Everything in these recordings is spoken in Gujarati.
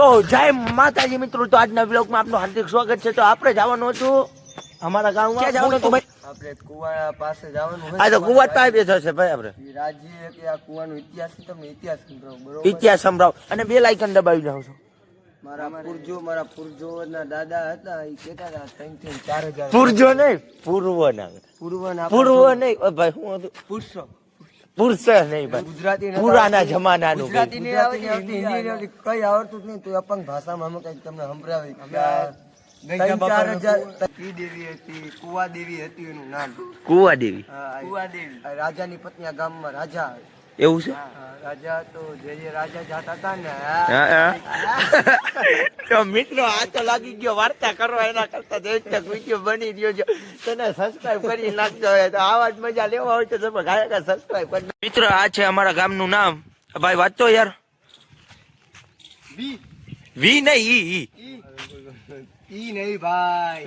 તો જય માતાજી મિત્રો તો આજના બ્લોગમાં આપનું હાર્દિક સ્વાગત છે. તો આપણે જવાનું હતું અમારા ગામમાં. ક્યાં જવાનું હતું? ભાઈ. આપણે કુવા પાસે જવાનું આ તો કુવાટ પાસે થશે ભાઈ આપણે. રાજ્ય કે આ કુવાનો ઇતિહાસ તમને ઇતિહાસ સંભળાવો. બરોબર? ઇતિહાસ સંભળાવ. અને બે લાઇકન દબાવી જાવ છો. મારા પૂર્જો મારા પૂર્જો ના દાદા હતા એ કેતા હતા ત્રણથી ચાર હજાર. પૂર્જો નહીં પૂર્વ ના પૂર્વના પૂર્વ નહીં. ભાઈ હું હતું? પુરુષો પુરુષ નહીં ભાઈ ગુજરાતી પુરાના. જમાનાનું ગુજરાતી નહીં આવડતી, હિન્દી નહીં કઈ આવડતું જ નહીં. તો અપંગ ભાષામાં અમે કઈ તમને સંભળાવી કુવા દેવી હતી એનું નામ. કુવા દેવી કુવા દેવી રાજાની પત્ની આ ગામમાં રાજા. એવું છે? રાજા તો જે જે રાજા જાતા હતા ને. તો મિત્રો આ તો લાગી ગયો વાર્તા કરવા એના કરતા દેશ વીડિયો બની રહ્યો છે. તને સબસ્ક્રાઇબ કરી નાખજો હોય તો આવા જ મજા લેવા હોય તો તમે ગાયકા સબસ્ક્રાઇબ કરી મિત્રો આ છે અમારા ગામનું નામ. ભાઈ વાંચો યાર. વી. નહીં ઈ ઈ. ઈ. નહીં ભાઈ.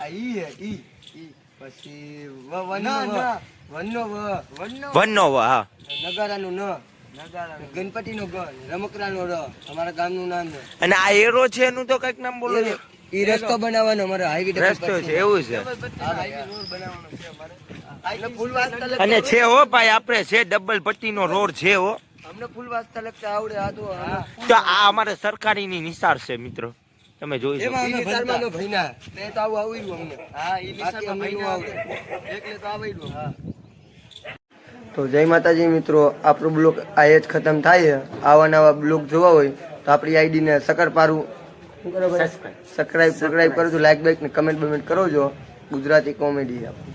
આ ઈ હે ઈ. ઈ. પછી વનો વનનો વ વનનો વ વનનો વનનો વા હા. નગારાનું ન ગણપતિ નો. રમકડા નો ર અમારા ગામનું નામ અને આ એરો છે એનું તો કંઈક નામ બોલો એ- રસ્તો બનાવવાનો અમારો હાઈવે રસ્તો છે એવું છે. હાઈવે રોડ બનાવવાનો છે અમારે. એટલે ફૂલવાસ તલક અને છે. હો ભાઈ આપણે છે ડબલ પટ્ટીનો રોડ છે હો. અમને ફૂલવાસ લગતા આવડે આ તો તો આ અમારે સરકારીની નિશાળ છે મિત્રો. તમે જોઈ શકો. એમાં અમે ભણતા ભઈના તે તો આવું આવડ્યું અમને. હા એ નિશાળમાં ભઈના આવડે. એટલે તો આવડ્યું. હા. તો જય માતાજી મિત્રો આપણો બ્લોગ આ જ ખતમ થાય છે. આવા નવા બ્લોગ જોવા હોય તો આપણી આઈડીને સકર પારું સબસ્ક્રાઈબ સબસ્ક્રાઇબ કરજો લાઈક બાઈક ને કમેન્ટ બમેન્ટ કરો છો. ગુજરાતી કોમેડી આપણે